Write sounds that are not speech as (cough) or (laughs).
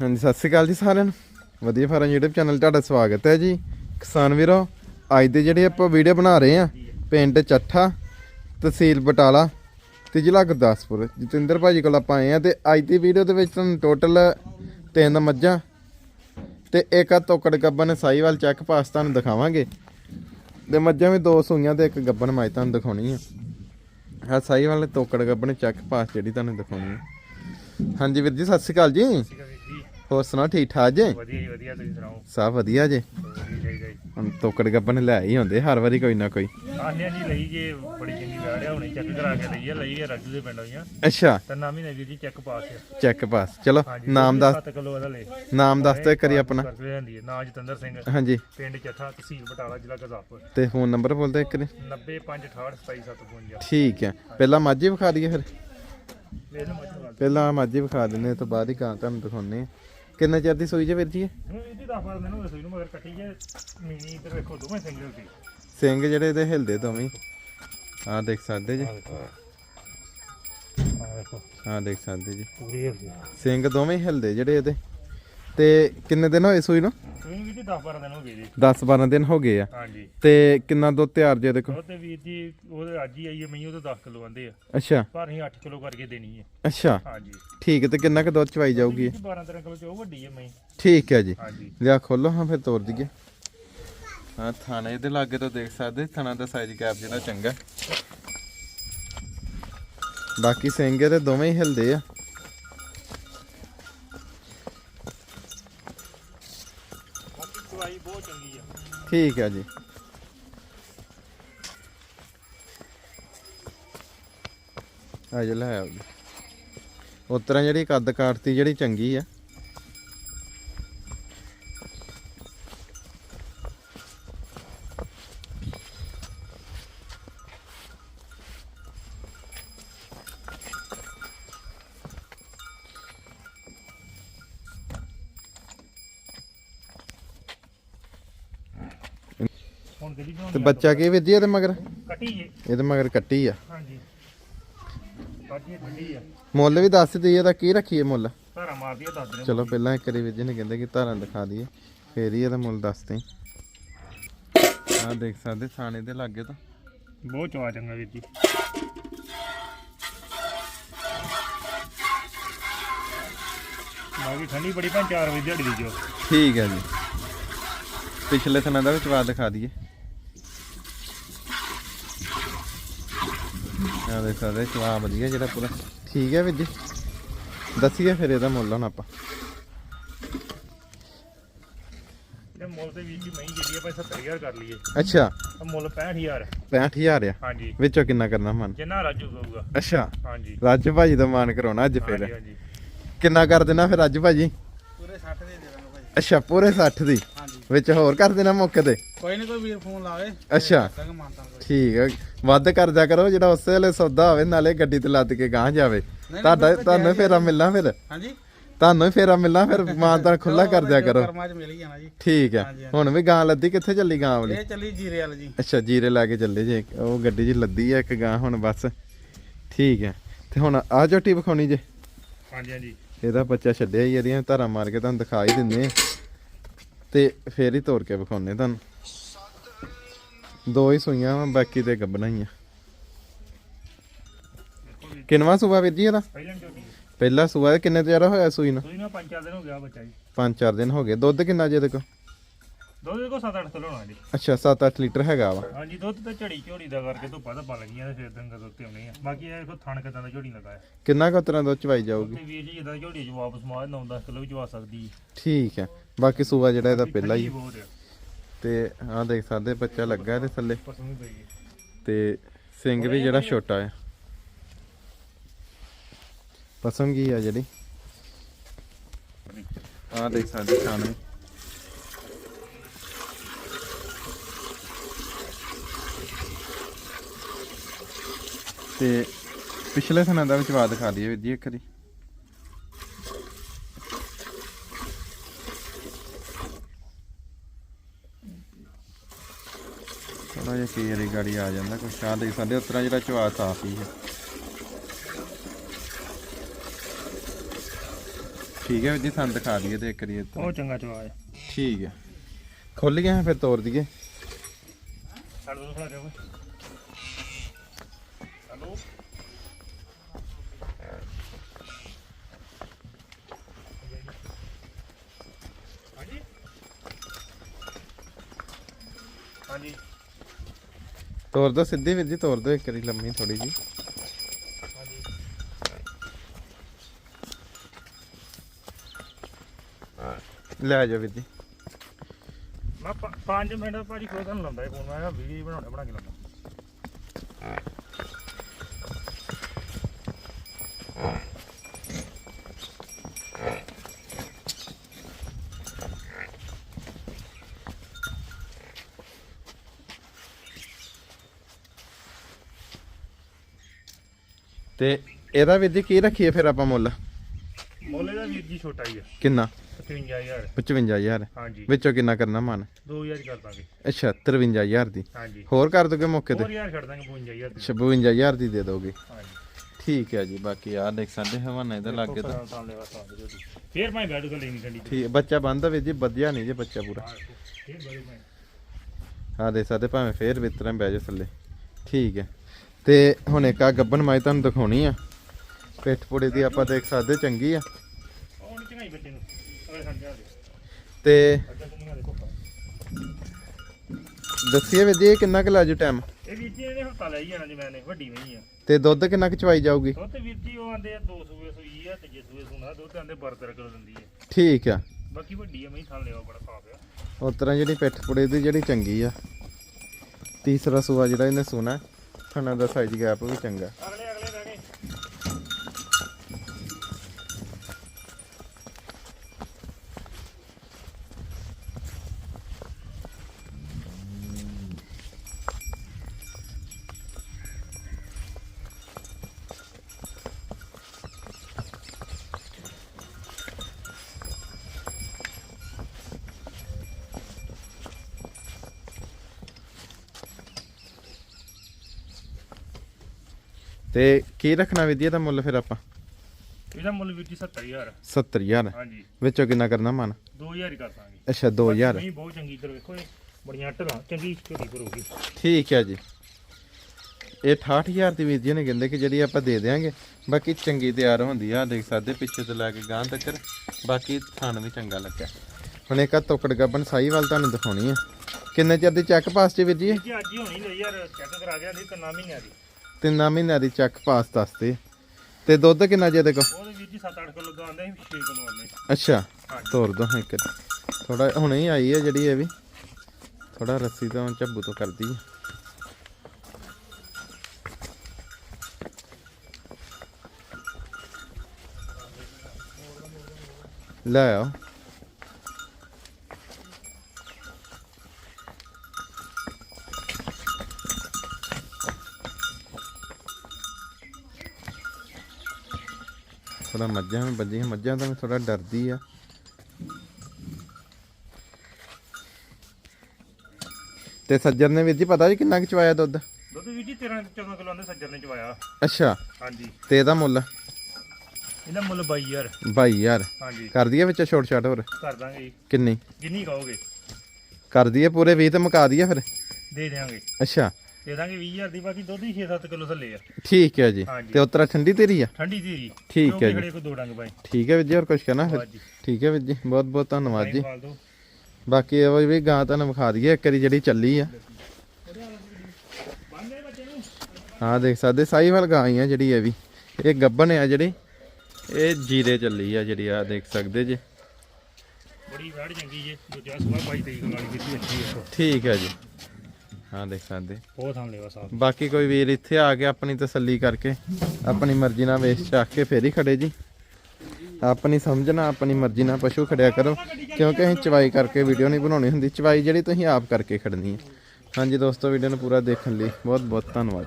ਹਾਂਜੀ, ਸਤਿ ਸ਼੍ਰੀ ਅਕਾਲ ਜੀ ਸਾਰਿਆਂ ਨੂੰ। ਵਧੀਆ ਫਾਰਮ YouTube ਚੈਨਲ ਤੁਹਾਡਾ ਸਵਾਗਤ ਹੈ ਜੀ। ਕਿਸਾਨ ਵੀਰੋ, ਅੱਜ ਦੇ ਜਿਹੜੇ ਆਪਾਂ ਵੀਡੀਓ ਬਣਾ ਰਹੇ ਆ ਪਿੰਡ ਚੱਠਾ, ਤਹਿਸੀਲ ਬਟਾਲਾ ਤੇ ਜ਼ਿਲ੍ਹਾ ਗੁਰਦਾਸਪੁਰ। ਜਤਿੰਦਰ ਭਾਜੀ ਕੋਲ ਆਪਾਂ ਆਏ ਆ ਤੇ ਅੱਜ ਦੀ ਵੀਡੀਓ ਦੇ ਵਿੱਚ ਤੁਹਾਨੂੰ ਟੋਟਲ ਤਿੰਨ ਮੱਝਾਂ ਤੇ ਇੱਕ ਆ ਤੋਕੜ ਗੱਬਨ ਸਾਈਵਾਲ ਚੈੱਕ ਪਾਸ ਤੁਹਾਨੂੰ ਦਿਖਾਵਾਂਗੇ। ਤੇ ਮੱਝਾਂ ਵੀ ਦੋ ਸੂਈਆਂ ਤੇ ਇੱਕ ਗੱਬਨ ਮਾਈ ਤੁਹਾਨੂੰ ਦਿਖਾਉਣੀ ਆ। ਆ ਸਾਈਵਾਲ ਤੋਕੜ ਗੱਬਨ ਚੈੱਕ ਪਾਸ ਜਿਹੜੀ ਤੁਹਾਨੂੰ ਦਿਖਾਉਣੀ ਆ। ਹਾਂਜੀ ਵੀਰ ਜੀ। ਸਤਿ ਸ਼੍ਰੀ ਅਕਾਲ ਜੀ। ਹੋਰ ਸੁਣਾਓ ਠੀਕ ਠਾਕ ਜੇ? ਵਧੀਆ ਜੀ ਵਧੀਆ ਤੁਸੀਂ ਸੁਣਾਓ? ਸਭ ਵਧੀਆ ਜੇ। ਵਧੀਆ ਚਾਹੀਦਾ ਜੀ। ਹੁਣ ਤੋਕੜ ਗੱਬਨ ਲੈ ਹੀ ਹੁੰਦੇ ਹਰ ਵਾਰੀ ਕੋਈ ਨਾ ਕੋਈ। ਆਨੇ ਜੀ ਲਈ ਜੇ ਬੜੀ ਚੰਗੀ ਵੈੜ ਆ ਹੁਣੇ ਚੈੱਕ ਕਰਾ ਕੇ ਲਈ ਆ ਲਈ ਆ ਰਾਜੂ ਦੇ ਪਿੰਡ ਹੋਈਆਂ ਅੱਛਾ। ਤਾਂ ਨਾਮ ਹੀ ਨੇ ਵੀਰ ਜੀ ਚੈੱਕ ਪਾਸ ਆ। ਚੈੱਕ ਪਾਸ ਚਲੋ ਹਾਂਜੀ ਨਾਮ ਦੱਸ। 7 ਕਿਲੋ ਇਹਦਾ ਲੈ। ਨਾਮ ਦੱਸ ਤੇ ਕਰੀ ਆਪਣਾ। ਕਰਦੇ ਜਾਂਦੀ ਹੈ ਨਾਂ ਜਤਿੰਦਰ ਸਿੰਘ। ਹਾਂਜੀ। ਪਿੰਡ ਚੱਠਾ ਤਹਿਸੀਲ ਬਟਾਲਾ ਜ਼ਿਲ੍ਹਾ ਗੁਰਦਾਸਪੁਰ। ਤੇ ਫੋਨ ਨੰਬਰ ਬੋਲ ਦੇ ਇੱਕ ਨੇ 90568275752 ਠੀਕ ਹੈ। ਪਹਿਲਾਂ ਮਾਝੀ ਵਿਖਾ ਦਈਏ ਫਿਰ। ਪਹਿਲਾਂ ਮਾਝੀ ਵਿਖਾ ਦਿੰਨੇ ਤੋਂ ਬਾਅਦ ਹੀ ਕਾਂ ਤੁਹਾਨੂੰ ਦਿਖਾਉਨੇ ਆ ਕਿੰਨੇ ਚਿਰ ਦੀ ਸੂਈ ਜੇ ਵੀਰ ਜੀ ਇਹ? ਹੁਣ ਇਹਦੀ 10 12 ਦਿਨ ਹੋ ਗਏ ਸੂਈ ਨੂੰ ਮਗਰ ਕੱਟੀ ਜੇ ਮੀਨੀ ਇੱਧਰ ਵੇਖੋ ਦੋਵੇਂ ਸਿੰਗਲ ਸੀ। ਸਿੰਘ ਜਿਹੜੇ ਇਹਦੇ ਹਿਲਦੇ ਦੋਵੇਂ ਆਹ ਦੇਖ ਸਕਦੇ ਜੀ। ਆਹ ਦੇਖ। ਸਕਦੇ ਜੀ। ਪੂਰੀ ਹਿਲਦੀ। ਸਿੰਘ ਦੋਵੇਂ ਹਿਲਦੇ ਜਿਹੜੇ ਇਹਦੇ। ਤੇ ਕਿੰਨੇ ਦਿਨ ਹੋਏ ਸੂਈ ਨੂੰ? ਸੂਈ ਵੀਰ ਜੀ 10 12 ਦਿਨ ਹੋ ਗਏ ਜੀ। 10 12 ਦਿਨ ਹੋ ਗਏ ਆ। ਹਾਂਜੀ। ਤੇ ਕਿੰਨਾ ਦੁੱਧ ਤਿਆਰ ਜੇ ਦੇਖੋ? ਉਹ ਤੇ ਵੀਰ ਜੀ ਉਹਦੇ ਅੱਜ ਹੀ ਆਈ ਹੈ ਮੈਨੂੰ ਉਹਦੇ 10 ਕਿਲੋ ਆਂਦੇ ਆ। ਅੱਛਾ। ਪਰ ਅਸੀਂ 8 ਕਿਲੋ ਕਰਕੇ ਦੇਣੀ ਹੈ। ਅੱਛਾ। ਹਾਂਜੀ। ਠੀਕ ਹੈ ਤੇ ਕਿੰਨਾ ਕੁ ਦੁੱਧ ਚਵਾਈ ਜਾਊਗੀ? ਇਹ? 12 13 ਕਿਲੋ ਚ ਉਹ ਵੱਡੀ ਹੈ ਮੈਂ ਠੀਕ ਹੈ ਜੀ। ਹਾਂਜੀ। ਲਿਆ ਖੋਲੋ ਹਾਂ ਫਿਰ ਤੋੜ ਦਈਏ। ਹਾਂ ਥਾਣੇ ਦੇ ਲਾਗੇ ਤੋਂ ਦੇਖ ਸਕਦੇ ਥਾਣਾ ਦਾ ਸਾਈਜ਼ ਗੈਪ ਜਿਹੜਾ ਚੰਗਾ। ਬਾਕੀ ਸਿੰਗੇ ਤੇ ਦੋਵੇਂ ਹੀ ਹਿਲਦੇ ਆ ਬਾਕੀ ਚਵਾਈ ਬਹੁਤ ਚੰਗੀ ਆ। ਠੀਕ ਹੈ ਜੀ। ਆ ਜੇ, ਲੈ ਆਓ ਜੀ। ਉਸ ਤਰ੍ਹਾਂ ਜਿਹੜੀ ਕੱਦ ਕਾਟਤੀ ਜਿਹੜੀ ਚੰਗੀ ਆ। ਤੇ ਬਣਾਉਣੀ ਆ ਬੱਚਾ ਕੀ ਵਿੱਧੀ ਇਹਦੇ ਮਗਰ? ਕੱਟੀ ਜੇ। ਇਹਦੇ ਮਗਰ ਕੱਟੀ ਆ। ਹਾਂਜੀ। ਬਾਕੀ ਠੰਡੀ ਆ। ਮੁੱਲ ਵੀ ਦੱਸ ਦਈਏ ਇਹਦਾ ਕੀ ਰੱਖੀਏ ਮੁੱਲ? ਧਾਰਾ ਮਾਰਦੀ ਆ ਦੱਸ ਦੇ ਚਲੋ ਪਹਿਲਾਂ ਇੱਕ ਵਾਰੀ ਵੀਰ ਜੀ ਨੇ ਕਹਿੰਦੇ ਕਿ ਧਾਰਾਂ ਦਿਖਾ ਦਈਏ ਫੇਰ ਹੀ ਇਹਦਾ ਮੁੱਲ ਦੱਸਦੇ ਆਹ ਦੇਖ ਸਕਦੇ ਥਾਣੇ ਦੇ ਲਾਗੇ ਤੋਂ। ਬਹੁਤ ਚਵਾ ਚੰਗਾ ਵੀਰ ਜੀ। ਬਾਕੀ ਠੰਡੀ ਬੜੀ ਭਾਂ 4 ਵਜੇ ਦਿਹਾੜੀ ਦੀ ਜੋ। ਠੀਕ ਹੈ ਜੀ। ਪਿਛਲੇ ਥਾਂ ਦਾ ਵੀ ਚਵਾ ਦਿਖਾ ਦਈਏ। ਆਹ ਦੇਖ ਸਕਦੇ ਚਵਾ ਵਧੀਆ ਜਿਹੜਾ ਪੂਰਾ। ਠੀਕ ਹੈ ਵੀਰ ਜੀ। ਦੱਸੀਏ ਫਿਰ ਇਹਦਾ ਮੁੱਲ ਹੁਣ ਆਪਾਂ। ਤੇ ਮੁੱਲ ਤੇ ਵੀਰ ਜੀ ਮਹੀਂ ਜਿਹੜੀ ਆਪਾਂ 70000 ਕਰ ਲਈਏ। ਅੱਛਾ। ਤਾਂ ਮੁੱਲ 65000 65000 ਆ। ਹਾਂਜੀ। ਵਿੱਚੋਂ ਕਿੰਨਾ ਕਰਨਾ ਮਨ? ਜਿੰਨਾ ਰਾਜੂ ਕਹੂਗਾ ਅੱਛਾ। ਹਾਂਜੀ। ਰਾਜੂ ਭਾਜੀ ਦਾ ਮਾਨ ਕਰਾਉਣਾ ਅੱਜ ਫਿਰ। ਹਾਂਜੀ ਕਿੰਨਾ ਕਰ ਦੇਣਾ ਫਿਰ ਰਾਜੂ ਭਾਜੀ? ਪੂਰੇ 60 ਦੇ ਦੇ ਦਾਂਗਾ ਭਾਈ। ਅੱਛਾ ਪੂਰੇ 60 ਦੀ। ਹਾਂਜੀ। ਵਿੱਚ ਹੋਰ ਕਰ ਦੇਣਾ ਮੌਕੇ ਤੇ? ਕੋਈ ਨਹੀਂ ਕੋਈ ਵੀਰ ਫੋਨ ਲਾਵੇ। ਅੱਛਾ। ਕੋਈ। ਠੀਕ ਹੈ ਵੱਧ ਕਰ ਦਿਆ ਕਰੋ ਜਿਹੜਾ ਉਸੇ ਵੇਲੇ ਸੌਦਾ ਹੋਵੇ ਨਾਲੇ ਗੱਡੀ ਤੇ ਲੱਦ ਕੇ ਗਾਂ ਜਾਵੇ। ਤੁਹਾਡਾ ਤੁਹਾਨੂੰ ਫੇਰਾ ਮਿਲਣਾ ਫਿਰ। (laughs) ਹਾਂਜੀ। ਤੁਹਾਨੂੰ ਹੀ ਫੇਰਾ ਮਿਲਣਾ ਫਿਰ ਮਾਨਤਾਨ ਖੁੱਲਾ ਕਰ ਦਿਆ ਕਰੋ। ਕਰਮਾ ਚ ਮਿਲ ਹੀ ਜਾਣਾ ਜੀ। ਠੀਕ ਹੈ। ਹੁਣ ਵੀ ਗਾਂ ਲੱਦੀ ਕਿੱਥੇ ਚੱਲੀ ਗਾਂ ਵਾਲੀ ਇਹ ਚੱਲੀ ਜੀਰੇ ਵਾਲ ਜੀ। ਅੱਛਾ ਜੀਰੇ ਲਾ ਕੇ ਚੱਲੇ ਜੇ। ਉਹ ਗੱਡੀ 'ਚ ਲੱਦੀ ਆ ਇੱਕ ਗਾਂ ਹੁਣ ਬਸ। ਠੀਕ ਹੈ ਤੇ ਹੁਣ ਆ ਝੋਟੀ ਵਿਖਾਉਣੀ ਜੇ। ਹਾਂਜੀ ਹਾਂਜੀ। ਇਹਦਾ ਬੱਚਾ ਛੱਡਿਆ ਹੀ ਇਹਦੀਆਂ ਧਾਰਾਂ ਮਾਰ ਕੇ ਤੁਹਾਨੂੰ ਦਿਖਾ ਹੀ ਦਿੰਨੇ ਆ। ਤੇ ਫੇਰ ਹੀ ਤੋੜ ਕੇ ਵਿਖਾਉਨੇ ਤੁਹਾਨੂੰ। ਦੋ ਹੀ ਸੂਈਆਂ ਵਾਂ, ਬਾਕੀ ਤੇ ਗੱਬਣਾ ਹੀ ਆ। ਕਿੰਨਵਾ ਸੂਆ ਵੀਰ ਜੀ ਇਹਦਾ? ਪਹਿਲਾਂ ਸੂਆ ਕਿੰਨੇ ਚਿਰ ਹੋਇਆ ਸੂਈ ਨੂੰ? ਤੁਸੀਂ ਨਾ ਪੰਜ ਚਾਰ ਦਿਨ ਹੋ ਗਿਆ ਬੱਚਾ ਜੀ। ਪੰਜ ਚਾਰ ਦਿਨ ਹੋ ਗਏ। ਦੁੱਧ ਕਿੰਨਾ ਜੇ ਦੇਖੋ ਦੁੱਧ ਦੇ ਕੋ 7-8 ਕਿਲੋ ਹੋਣਾ ਜੀ। ਅੱਛਾ 7-8 ਲੀਟਰ ਹੈਗਾ ਵਾ। ਹਾਂਜੀ ਦੁੱਧ ਤੇ ਝੜੀ ਝੋੜੀ ਦਾ ਕਰਕੇ ਧੁੱਪਾਂ ਧੱਪਾਂ ਲੱਗੀਆਂ ਤੇ ਫਿਰ ਦੰਗਾ ਦੁੱਧ ਤੇ ਆਉਣੇ ਆ। ਬਾਕੀ ਇਹ ਦੇਖੋ ਥਣ ਕਿਦਾਂ ਦਾ ਝੋੜੀ ਲਗਾਇਆ ਕਿੰਨਾ ਕੁ ਤਰ੍ਹਾਂ ਦੁੱਧ ਚਵਾਈ ਜਾਊਗੀ? ਤੇ ਵੀਰ ਜੀ ਜਿੱਦਾਂ ਝੋੜੀ ਚ ਵਾਪਸ ਮਾਰ 9-10 ਕਿਲੋ ਵੀ ਚਵਾ ਸਕਦੀ ਠੀਕ ਹੈ। ਬਾਕੀ ਸੂਆ ਜਿਹੜਾ ਇਹਦਾ ਪਹਿਲਾ ਹੀ ਠੰਡੀ ਬਹੁਤ ਆ। ਤੇ ਆਹ ਦੇਖ ਸਕਦੇ ਬੱਚਾ ਲੱਗਾ ਇਹਦੇ ਥੱਲੇ। ਹੀ ਹੈ। ਤੇ ਸਿੰਘ ਵੀ ਜਿਹੜਾ ਛੋਟਾ ਆ ਪਸੰਦ ਕੀ ਆ ਜਿਹੜੀ? ਆਹ ਦੇਖ ਸਕਦੇ ਖਾਣੇ ਤੇ ਪਿਛਲੇ ਸਨਾਂ ਦਾ ਵਿੱਚ ਬਾਅਦ ਦਿਖਾ ਦਈਏ ਵੀਰ ਜੀ ਇੱਕ ਵਾਰੀ। ਥੋੜਾ ਜਿਹਾ ਕਈ ਵਾਰੀ ਗਾੜੀ ਆ ਜਾਂਦਾ ਕੁਛ ਆ ਦੇਖ ਸਕਦੇ ਉਸ ਤਰ੍ਹਾਂ ਜਿਹੜਾ ਚਵਾ ਸਾਫ਼ ਹੀ ਹੈ। ਠੀਕ ਹੈ ਵੀਰ ਜੀ ਸਾਨੂੰ ਦਿਖਾ ਦਈਏ ਤੇ ਇੱਕ ਇੱਧਰ। ਉਹ ਚੰਗਾ ਚਵਾ ਹੈ ਠੀਕ ਹੈ। ਖੁੱਲ ਗਿਆ ਫਿਰ ਤੋੜ ਦਈਏ। ਛੱਡ ਦੋ ਥੋੜਾ ਜਿਹਾ ਓਏ। ਹਲੋ ਹਾਂਜੀ ਹਾਂਜੀ ਤੋੜ ਦੋ ਸਿੱਧੀ ਵੀਰ ਜੀ ਤੋੜ ਦੋ ਇੱਕ ਵਾਰੀ ਲੰਮੀ ਥੋੜੀ ਜੀ ਲੈ ਜਾ ਵੀਰ ਜੀ। ਮੈਂ 5 ਮਿੰਟ ਭਾਜੀ ਕੋਈ ਤੁਹਾਨੂੰ ਲਾਉਂਦਾ ਫੋਨ ਮੈਂ ਵੀਡੀਓ ਬਣਾਉਣੇ, ਬਣਾ ਕੇ ਲਾਉਂਦਾ ਤੇ ਇਹਦਾ ਵੀਰ ਜੀ ਕੀ ਰੱਖੀਏ ਫਿਰ ਆਪਾਂ ਮੁੱਲ? ਮੋਲੇ ਦਾ ਵੀਰ ਜੀ ਛੋਟਾ ਹੀ ਆ। ਕਿੰਨਾ? 55000 55000 ਹਾਂਜੀ। ਵਿੱਚੋਂ ਕਿੰਨਾ ਕਰਨਾ ਮਨ? 2000 ਕਰ ਦਾਂਗੇ। ਅੱਛਾ 53000 ਦੀ। ਹਾਂਜੀ। ਹੋਰ ਕਰ ਦੋਗੇ ਮੌਕੇ ਤੇ? ਹੋਰ ਯਾਰ ਛੱਡ ਦਾਂਗੇ 55000 ਦੀ। 56000 ਦੀ ਦੇ ਦੋਗੇ। ਹਾਂਜੀ। ਠੀਕ ਹੈ ਜੀ ਬਾਕੀ ਆ ਦੇਖ ਸਕਦੇ ਹਵਾਨਾ ਇਹਦਾ ਲੱਗੇ ਤਾਂ। ਫੇਰ ਮੈਂ ਬੈਠ ਕੇ ਲੈਣੀ ਠੰਡੀ ਠੀਕ ਬੱਚਾ ਬੰਦਾ ਵੀਰ ਜੀ ਵਧੀਆ ਨਹੀਂ ਜੇ ਬੱਚਾ ਪੂਰਾ। ਫੇਰ ਬੈਠ ਮੈਂ ਆ ਦੇ ਸਕਦੇ ਭਾਵੇਂ ਫੇਰ ਵਿਤਰਾਂ ਬਹਿ ਜਾ ਥੱਲੇ। ਠੀਕ ਹੈ। ਤੇ ਹੁਣ ਇੱਕ ਆ ਗੱਬਨ ਮਾਈ ਤੁਹਾਨੂੰ ਦਿਖਾਉਣੀ ਆ। ਪਿੱਠ ਪੁੜੇ ਦੀ ਆਪਾਂ ਦੇਖ ਸਕਦੇ ਚੰਗੀ ਆ। ਤੇ ਦੱਸੀਏ ਵੀਰ ਜੀ ਇਹ ਕਿੰਨਾ ਕੁ ਲਾਜੂ ਟਾਈਮ ਇਹ ਵੀਰ ਜੀ ਇਹਨੇ ਹਫਤਾ ਲਈ ਜਾਣਾ ਜੀ ਮੈਨੇ ਵੱਡੀ ਨਹੀਂ ਆ। ਤੇ ਦੁੱਧ ਕਿੰਨਾ ਕੁ ਚਵਾਈ ਜਾਊਗੀ? ਦੁੱਧ ਵੀਰ ਜੀ ਉਹ ਆਂਦੇ ਆ ਦੋ ਸੂਏ ਸੂਈ ਆ ਤੇ ਜੇ ਸੂਏ ਸੁਣਾ ਦੁੱਧ ਆਂਦੇ ਬਰਤਰ ਕਰ ਦਿੰਦੀ ਹੈ ਠੀਕ ਆ। ਬਾਕੀ ਵੱਡੀ ਆ ਮੈਂ ਥਾਂ ਲਿਆ ਬੜਾ ਸਾਫ਼ ਆ। ਉਸ ਤਰ੍ਹਾਂ ਜਿਹੜੀ ਪਿੱਠ ਪੁੜੇ ਦੀ ਜਿਹੜੀ ਚੰਗੀ ਆ। ਤੀਸਰਾ ਸੂਆ ਜਿਹੜਾ ਇਹਨੇ ਸੋਨਾ ਥਣਾ ਦਾ ਸਾਈਜ਼ ਗੈਪ ਵੀ ਚੰਗਾ ਅਗਲੇ ਅਗਲੇ ਰਹਿ ਗਏ ਤੇ ਕੀ ਰੱਖਣਾ ਵਿਧੀ ਦਾ ਮੁੱਲ ਫਿਰ ਆਪਾਂ? ਇਹਦਾ ਮੁੱਲ ਵੀਰ ਜੀ 70000 70000 ਹਾਂਜੀ। ਵਿੱਚੋਂ ਕਿੰਨਾ ਕਰਨਾ ਮਨ? 2000 ਹੀ ਕਰ ਦਾਂਗੇ। ਅੱਛਾ 2000 ਨਹੀਂ ਬਹੁਤ ਚੰਗੀ ਕਰ ਵੇਖੋ ਇਹ ਬੜੀਆਂ ਢਲਾਂ ਚੰਗੀ ਝੋਟੀ ਕਰੂਗੀ। ਠੀਕ ਹੈ ਜੀ। ਇਹ 68000 ਦੀ ਜੀ ਨੇ ਕਹਿੰਦੇ ਕਿ ਜਿਹੜੀ ਆਪਾਂ ਦੇ ਦੇਾਂਗੇ ਬਾਕੀ ਚੰਗੀ ਤਿਆਰ ਹੁੰਦੀ ਆ ਦੇਖ ਸਕਦੇ ਪਿੱਛੇ ਤੋਂ ਲੈ ਕੇ ਗਾਂ ਤੱਕ। ਬਾਕੀ ਥਣ ਵੀ ਚੰਗਾ ਲੱਗਾ ਹੁਣ ਇੱਕ ਆ ਤੋਕੜ ਗੱਬਨ ਸਾਈਵਾਲ ਤੁਹਾਨੂੰ ਦਿਖਾਉਣੀ ਆ। ਕਿੰਨੇ ਚਿਰ ਦੀ ਚੈੱਕ ਪਾਸ ਚ ਵੀਰ ਜੀ? ਅੱਜ ਹੀ ਹੋਣੀ ਲਈ ਯਾਰ ਚੈੱਕ ਕਰਾ ਗਿਆ ਨਹੀਂ ਤਿੰਨਾਂ ਮਹੀਨਿਆਂ ਦੀ। ਤਿੰਨਾਂ ਮਹੀਨਿਆਂ ਦੀ ਚੈੱਕ ਪਾਸ ਦੱਸਦੇ ਤੇ ਦੁੱਧ ਕਿੰਨਾ ਜੇ ਦੇਖੋ ਉਹਦੇ ਵੀਰ ਜੀ 7-8 ਕਿਲੋ ਦਾ ਆਂਦਾ ਸੀ 6 ਕਿਲੋ ਆਂਦੇ ਅੱਛਾ। ਤੋਰ ਦੋ ਇੱਕ। ਥੋੜਾ ਹੁਣੇ ਹੀ ਆਈ ਹੈ ਜਿਹੜੀ ਇਹ ਵੀ। ਥੋੜਾ ਰੱਸੀ ਤੋਂ ਝੱਬੂ ਤੋਂ ਕਰਦੀ ਹੈ। ਲੈ ਆਓ। ਥੋੜਾ ਮੱਝਾਂ ਵੀ ਬੱਜੀਆਂ ਮੱਝਾਂ ਤਾਂ ਥੋੜਾ ਡਰਦੀ ਆ। ਤੇ ਸੱਜਰ ਨੇ ਵੀਰ ਜੀ ਪਤਾ ਜੀ ਕਿੰਨਾ ਕੁ ਚਵਾਇਆ ਦੁੱਧ? ਦੁੱਧ ਵੀਰ ਜੀ 13 14 ਕਿਲੋ ਆਂਦੇ ਸੱਜਰ ਨੇ ਚਵਾਇਆ। ਅੱਛਾ। ਹਾਂਜੀ। ਤੇ ਇਹਦਾ ਮੁੱਲ? ਇਹਦਾ ਮੁੱਲ 22000 22000 ਹਾਂਜੀ। ਕਰ ਦਈਏ ਵਿੱਚ ਛੋਟ ਛਾਟ ਹੋਰ? ਕਰ ਦਾਂਗੇ ਜੀ। ਕਿੰਨੀ? ਜਿੰਨੀ ਕਹੋਗੇ ਕਰ ਦਈਏ ਪੂਰੇ 20 ਤੇ ਮੁਕਾ ਦਈਏ ਫਿਰ? ਦੇ ਦੇਵਾਂਗੇ ਅੱਛਾ। ਦੇ ਦਾਂਗੇ 20000 ਦੀ ਬਾਕੀ ਦੁੱਧ ਹੀ 6-7 ਕਿਲੋ ਥੱਲੇ ਆ। ਠੀਕ ਹੈ ਜੀ। ਹਾਂਜੀ। ਤੇ ਉਤਰਾ ਠੰਡੀ ਤੇਰੀ ਆ? ਠੰਡੀ ਧੀਰੀ ਠੀਕ ਹੈ ਜੀ। ਕੋ ਦੋ ਡੰਗ ਬਾਈ ਠੀਕ ਹੈ ਵੀਰ ਜੀ ਹੋਰ ਕੁਝ ਕਹਿਣਾ? ਫਿਰ ਹਾਂਜੀ ਠੀਕ ਹੈ ਵੀਰ ਜੀ ਬਹੁਤ ਬਹੁਤ ਧੰਨਵਾਦ ਜੀ। ਪਾਲ ਦੋ। ਬਾਕੀ ਇਹ ਵੀ ਗਾਂ ਤੁਹਾਨੂੰ ਵਿਖਾ ਦਈਏ ਇੱਕ ਵਾਰੀ ਜਿਹੜੀ ਚੱਲੀ ਆ। ਬੰਦੇ ਬੱਚੇ ਨੂੰ ਹਾਂ ਦੇਖ ਸਕਦੇ ਸਾਈਵਾਲ ਗਾਂ ਹੀ ਆ ਜਿਹੜੀ ਇਹ ਵੀ। ਇਹ ਗੱਬਨ ਆ ਜਿਹੜੀ ਇਹ ਜੀਰੇ ਚੱਲੀ ਆ ਜਿਹੜੀ ਆ ਦੇਖ ਸਕਦੇ ਜੀ। ਬੜੀ ਵੜ ਚੰਗੀ ਜੇ ਦੂਜਾ ਸਵਾ 22 23 ਕਿਲੋ ਵਾਲੀ ਅੱਛੀ ਹੈ ਠੀਕ ਹੈ ਜੀ। ਹਾਂ ਦੇਖ ਸਕਦੇ। ਬਹੁਤ ਥਾਂ ਲੈਵਾ ਸਾਹਿਬ ਬਾਕੀ ਕੋਈ ਵੀਰ ਇੱਥੇ ਆ ਕੇ ਆਪਣੀ ਤਸੱਲੀ ਕਰਕੇ ਆਪਣੀ ਮਰਜ਼ੀ ਨਾਲ ਵੇਚ ਚੱਕ ਕੇ ਫੇਰ ਹੀ ਖੜੇ ਜੀ। ਆਪਣੀ ਸਮਝਣਾ ਆਪਣੀ ਮਰਜ਼ੀ ਨਾਲ ਪਸ਼ੂ ਖੜਿਆ ਕਰੋ ਕਿਉਂਕਿ ਅਸੀਂ ਚਵਾਈ ਕਰਕੇ ਵੀਡੀਓ ਨਹੀਂ ਬਣਾਉਣੀ ਹੁੰਦੀ। ਚਵਾਈ ਜਿਹੜੀ ਤੁਸੀਂ ਆਪ ਕਰਕੇ ਖੜਨੀ ਹੈ। ਹਾਂਜੀ ਦੋਸਤੋ ਵੀਡੀਓ ਨੂੰ ਪੂਰਾ ਦੇਖਣ ਲਈ ਬਹੁਤ ਬਹੁਤ ਧੰਨਵਾਦ।